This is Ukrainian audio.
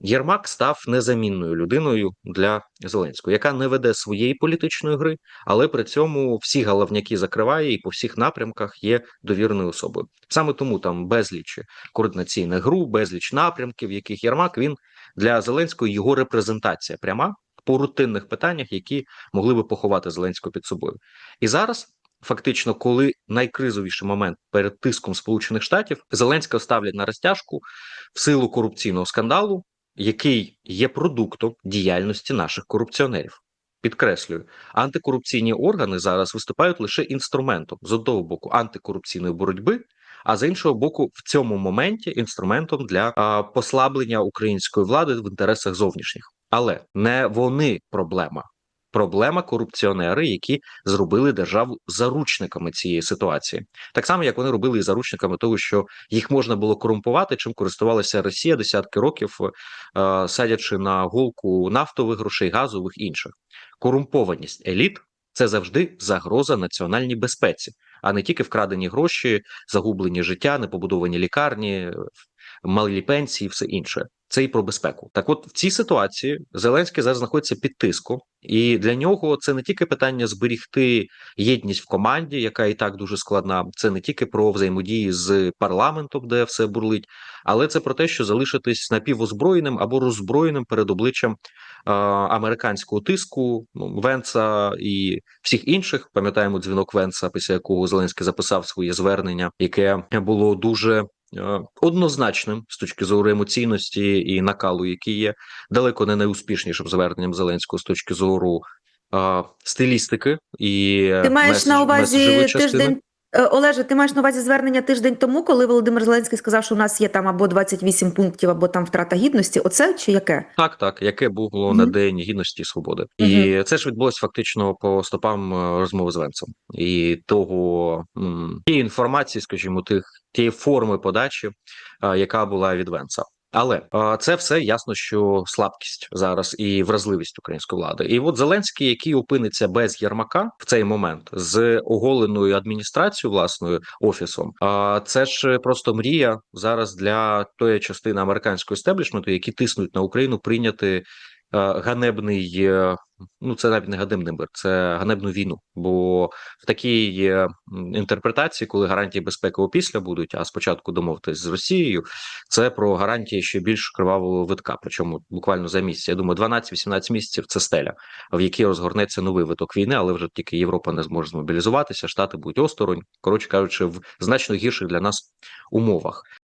Єрмак став незамінною людиною для Зеленського, яка не веде своєї політичної гри, але при цьому всі головняки закриває і по всіх напрямках є довіреною особою. Саме тому там безліч координаційних груп, безліч напрямків, яких Єрмак він для Зеленського його репрезентація пряма по рутинних питаннях, які могли би поховати Зеленського під собою. І зараз. Фактично, коли найкризовіший момент перед тиском Сполучених Штатів Зеленського ставлять на розтяжку в силу корупційного скандалу, який є продуктом діяльності наших корупціонерів. Підкреслюю, антикорупційні органи зараз виступають лише інструментом з одного боку антикорупційної боротьби, а з іншого боку, в цьому моменті інструментом для а, послаблення української влади в інтересах зовнішніх. Але не вони проблема. Проблема корупціонери, які зробили державу заручниками цієї ситуації, так само як вони робили і заручниками того, що їх можна було корумпувати, чим користувалася Росія десятки років, е, садячи на голку нафтових грошей, газових інших. Корумпованість еліт це завжди загроза національній безпеці, а не тільки вкрадені гроші, загублені життя, непобудовані лікарні, малі пенсії, все інше. Це і про безпеку. Так, от в цій ситуації Зеленський зараз знаходиться під тиском, і для нього це не тільки питання зберігти єдність в команді, яка і так дуже складна. Це не тільки про взаємодії з парламентом, де все бурлить, але це про те, що залишитись напівозброєним або роззброєним перед обличчям е, американського тиску, ну, Венца і всіх інших. Пам'ятаємо дзвінок Венца, після якого Зеленський записав своє звернення, яке було дуже. Е, однозначним з точки зору емоційності і накалу, який є далеко не найуспішнішим зверненням Зеленського з точки зору стилістики і Ти маєш меседж, на увазі тиждень. Е, Олеже, ти маєш на увазі звернення тиждень тому, коли Володимир Зеленський сказав, що у нас є там або 28 пунктів, або там втрата гідності. Оце чи яке? Так, так, яке було Мгм. на день гідності і свободи, і це ж відбулося фактично по стопам е, розмови з Венцем і того тієї інформації, скажімо, тих тієї форми подачі, а, яка була від Венца. Але це все ясно, що слабкість зараз і вразливість української влади. І от Зеленський, який опиниться без Єрмака в цей момент з оголеною адміністрацією власною офісом, це ж просто мрія зараз для тої частини американського естеблішменту, які тиснуть на Україну прийняти е, ганебний. Ну, це навіть не ганебний мир, це ганебну війну. Бо в такій інтерпретації, коли гарантії безпеки опісля будуть, а спочатку домовитись з Росією, це про гарантії ще більш кривавого витка. Причому буквально за місяць. Я думаю, 12-18 місяців це стеля, в якій розгорнеться новий виток війни, але вже тільки Європа не зможе змобілізуватися, штати будуть осторонь. Коротше кажучи, в значно гірших для нас умовах.